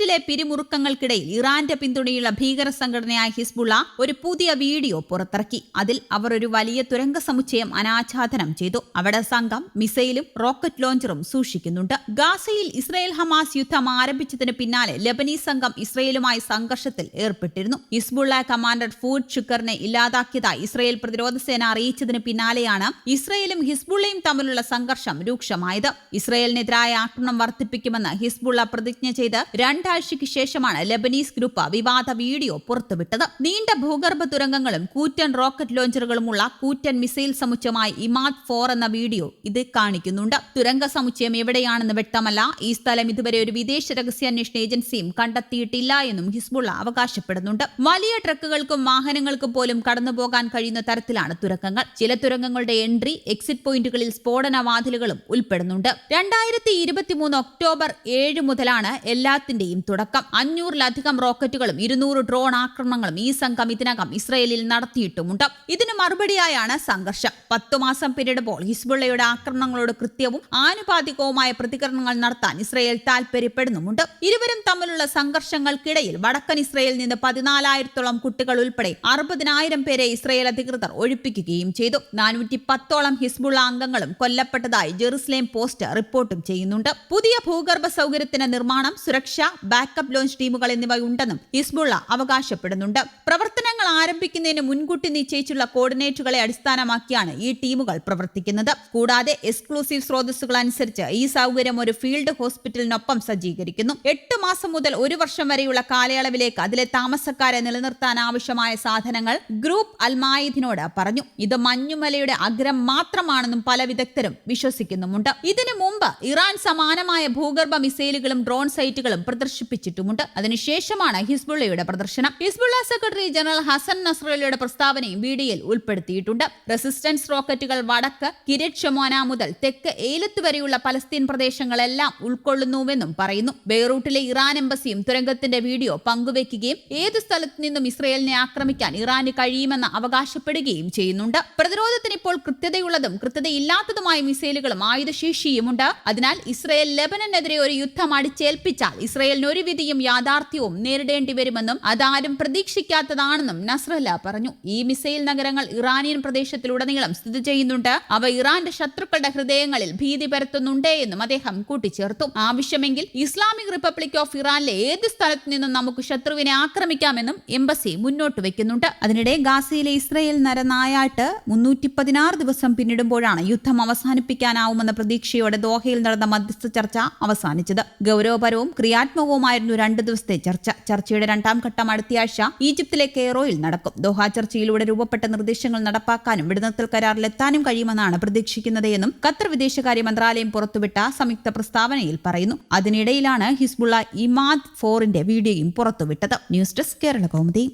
ഈസ്റ്റിലെ പിരിമുറുക്കങ്ങൾക്കിടയിൽ ഇറാന്റെ പിന്തുണയുള്ള ഭീകര സംഘടനയായ ഹിസ്ബുള്ള ഒരു പുതിയ വീഡിയോ പുറത്തിറക്കി. അതിൽ അവർ ഒരു വലിയ തുരങ്ക സമുച്ചയം അനാച്ഛാദനം ചെയ്തു. അവിടെ സംഘം മിസൈലും റോക്കറ്റ് ലോഞ്ചറും സൂക്ഷിക്കുന്നുണ്ട്. ഗാസയിൽ ഇസ്രായേൽ ഹമാസ് യുദ്ധം ആരംഭിച്ചതിന് പിന്നാലെ ലബനീസ് സംഘം ഇസ്രയേലുമായി സംഘർഷത്തിൽ ഏർപ്പെട്ടിരുന്നു. ഹിസ്ബുള്ള കമാൻഡർ ഫൂഡ് ഷുക്കറിനെ ഇല്ലാതാക്കിയതായി ഇസ്രയേൽ പ്രതിരോധ സേന അറിയിച്ചതിന് പിന്നാലെയാണ് ഇസ്രയേലും ഹിസ്ബുള്ളയും തമ്മിലുള്ള സംഘർഷം രൂക്ഷമായത്. ഇസ്രയേലിനെതിരായ ആക്രമണം വർദ്ധിപ്പിക്കുമെന്ന് ഹിസ്ബുള്ള പ്രതിജ്ഞ ചെയ്ത് രണ്ടാഴ്ചയ്ക്ക് ശേഷമാണ് ലബനീസ് ഗ്രൂപ്പ് വിവാദ വീഡിയോ പുറത്തുവിട്ടത്. നീണ്ട ഭൂഗർഭ തുരങ്കങ്ങളും കൂറ്റൻ റോക്കറ്റ് ലോഞ്ചറുകളുമുള്ള കൂറ്റൻ മിസൈൽ സമുച്ചയമായി ഇമാദ് ഫോർ എന്ന വീഡിയോ ഇത് കാണിക്കുന്നുണ്ട്. തുരങ്ക സമുച്ചയം എവിടെയാണെന്ന് വ്യക്തമല്ല. ഈ സ്ഥലം ഇതുവരെ ഒരു വിദേശ രഹസ്യാന്വേഷണ ഏജൻസിയും കണ്ടെത്തിയിട്ടില്ല എന്നും ഹിസ്ബുള്ള അവകാശപ്പെടുന്നുണ്ട്. വലിയ ട്രക്കുകൾക്കും വാഹനങ്ങൾക്കും പോലും കടന്നുപോകാൻ കഴിയുന്ന തരത്തിലാണ് തുരങ്കങ്ങൾ. ചില തുരങ്കങ്ങളുടെ എൻട്രി എക്സിറ്റ് പോയിന്റുകളിൽ സ്ഫോടന വാതിലുകളും ഉൾപ്പെടുന്നുണ്ട്. രണ്ടായിരത്തി ഇരുപത്തിമൂന്ന് ഒക്ടോബർ ഏഴ് മുതലാണ് എല്ലാത്തിന്റെയും തുടക്കം. അഞ്ഞൂറിലധികം റോക്കറ്റുകളും ഇരുന്നൂറ് ഡ്രോൺ ആക്രമണങ്ങളും ഈ സംഘം ഇതിനകം ഇസ്രയേലിൽ നടത്തിയിട്ടുമുണ്ട്. ഇതിന് മറുപടിയായാണ് സംഘർഷം. പത്തു മാസം പിന്നിടുമ്പോൾ ഹിസ്ബുള്ളയുടെ ആക്രമണങ്ങളോട് കൃത്യവും ആനുപാതികവുമായ പ്രതികരണങ്ങൾ നടത്താൻ ഇസ്രയേൽ താൽപര്യപ്പെടുന്നുമുണ്ട്. ഇരുവരും തമ്മിലുള്ള സംഘർഷങ്ങൾക്കിടയിൽ വടക്കൻ ഇസ്രയേലിൽ നിന്ന് പതിനാലായിരത്തോളം കുട്ടികൾ ഉൾപ്പെടെ അറുപതിനായിരം പേരെ ഇസ്രയേൽ അധികൃതർ ഒഴിപ്പിക്കുകയും ചെയ്തു. നാനൂറ്റി പത്തോളം ഹിസ്ബുള്ള അംഗങ്ങളും കൊല്ലപ്പെട്ടതായി ജെറുസലേം പോസ്റ്റ് റിപ്പോർട്ടും ചെയ്യുന്നുണ്ട്. പുതിയ ഭൂഗർഭ സൗകര്യത്തിന് നിർമ്മാണം സുരക്ഷ ബാക്കപ്പ് ലോഞ്ച് ടീമുകൾ എന്നിവ ഉണ്ടെന്നും ഹിസ്ബുള്ള അവകാശപ്പെടുന്നുണ്ട്. പ്രവർത്തനങ്ങൾ ആരംഭിക്കുന്നതിന് മുൻകൂട്ടി നിശ്ചയിച്ചുള്ള കോർഡിനേറ്റുകളെ അടിസ്ഥാനമാക്കിയാണ് ഈ ടീമുകൾ പ്രവർത്തിക്കുന്നത്. കൂടാതെ എക്സ്ക്ലൂസീവ് സ്രോതസ്സുകൾ അനുസരിച്ച് ഈ സൗകര്യം ഒരു ഫീൽഡ് ഹോസ്പിറ്റലിനൊപ്പം സജ്ജീകരിക്കുന്നു. എട്ട് മാസം മുതൽ ഒരു വർഷം വരെയുള്ള കാലയളവിലേക്ക് അതിലെ താമസക്കാരെ നിലനിർത്താൻ ആവശ്യമായ സാധനങ്ങൾ ഗ്രൂപ്പ് അൽമായിദിനോട് പറഞ്ഞു. ഇത് മഞ്ഞുമലയുടെ അഗ്രം മാത്രമാണെന്നും പല വിദഗ്ധരും വിശ്വസിക്കുന്നുമുണ്ട്. ഇതിനു മുമ്പ് ഇറാൻ സമാനമായ ഭൂഗർഭ മിസൈലുകളും ഡ്രോൺ സൈറ്റുകളും പ്രദർശിപ്പിച്ചിട്ടുമുണ്ട്. അതിനുശേഷമാണ് ഹിസ്ബുള്ളയുടെ പ്രദർശനം. ഹിസ്ബുള്ള സെക്രട്ടറി ജനറൽ ഹസൻ നസ്രലയുടെ പ്രസ്താവനയും വീഡിയോയിൽ ഉൾപ്പെടുത്തിയിട്ടുണ്ട്. റെസിസ്റ്റൻസ് റോക്കറ്റുകൾ വടക്ക് കിരറ്റ് ഷമോന മുതൽ തെക്ക് ഏലത്ത് വരെയുള്ള പലസ്തീൻ പ്രദേശങ്ങളെല്ലാം ഉൾക്കൊള്ളുന്നുവെന്നും പറയുന്നു. ബെയ്റൂട്ടിലെ ഇറാൻ എംബസിയും തുരങ്കത്തിന്റെ വീഡിയോ പങ്കുവെക്കുകയും ഏത് സ്ഥലത്തു നിന്നും ഇസ്രയേലിനെ ആക്രമിക്കാൻ ഇറാന് കഴിയുമെന്ന് അവകാശപ്പെടുകയും ചെയ്യുന്നുണ്ട്. പ്രതിരോധത്തിന് ഇപ്പോൾ കൃത്യതയുള്ളതും കൃത്യതയില്ലാത്തതുമായ മിസൈലുകളും ആയുധശേഷിയുമുണ്ട്. അതിനാൽ ഇസ്രയേൽ ലെബനനെതിരെ ഒരു യുദ്ധം അടിച്ചേൽപ്പിച്ചാൽ ഇസ്രയേലിന് ഒരു വിധിയും യാഥാർത്ഥ്യവും നേരിടേണ്ടി വരുമെന്നും അതാരും പ്രതീക്ഷിക്കാത്തതാണെന്നും നസ്രല്ല പറഞ്ഞു. ഈ മിസൈൽ നഗരങ്ങൾ ഇറാനിയൻ പ്രദേശത്തിലുടനീളം സ്ഥിതി ചെയ്യുന്നുണ്ട്. അവ ഇറാന്റെ ശത്രുക്കളുടെ ഹൃദയങ്ങളിൽ ഭീതി പരത്തുന്നുണ്ട് എന്നും അദ്ദേഹം കൂട്ടിച്ചേർത്തു. ആവശ്യമെങ്കിൽ ഇസ്ലാമിക് റിപ്പബ്ലിക് ഓഫ് ഇറാനിലെ ഏത് സ്ഥലത്തു നിന്നും നമുക്ക് ശത്രുവിനെ ആക്രമിക്കാമെന്നും എംബസി മുന്നോട്ട് വെക്കുന്നുണ്ട്. അതിനിടെ ഗാസയിലെ ഇസ്രയേൽ നരനായാട്ട് മുന്നൂറ്റി പതിനാറ് ദിവസം പിന്നിടുമ്പോഴാണ് യുദ്ധം അവസാനിപ്പിക്കാനാവുമെന്ന പ്രതീക്ഷയോടെ ദോഹയിൽ നടന്ന മധ്യസ്ഥ ചർച്ച അവസാനിച്ചത്. ഗൗരവപരവും ക്രിയാത്മകവുമായിരുന്നു രണ്ട് ദിവസത്തെ ചർച്ച. ചർച്ചയുടെ രണ്ടാം ഘട്ടം അടുത്തയാഴ്ച ഈജിപ്തിലെ കെയറോയിൽ നടക്കും. ദോഹ ചർച്ചയിലൂടെ രൂപപ്പെട്ട നിർദ്ദേശങ്ങൾ നടപ്പാക്കാനും വെടിനിർത്തൽ കരാറിലെത്താനും കഴിയുമെന്നാണ് പ്രതീക്ഷിക്കുന്നത് എന്നും ഖത്തർ വിദേശകാര്യ മന്ത്രാലയം പുറത്തുവിട്ട സംയുക്ത പ്രസ്താവനയിൽ പറയുന്നു. അതിനിടയിലാണ് ഹിസ്ബുള്ള ഇമാദ് ഫോറിന്റെ വീഡിയോയും പുറത്തുവിട്ടത്. News desk Kerala Kaumudi.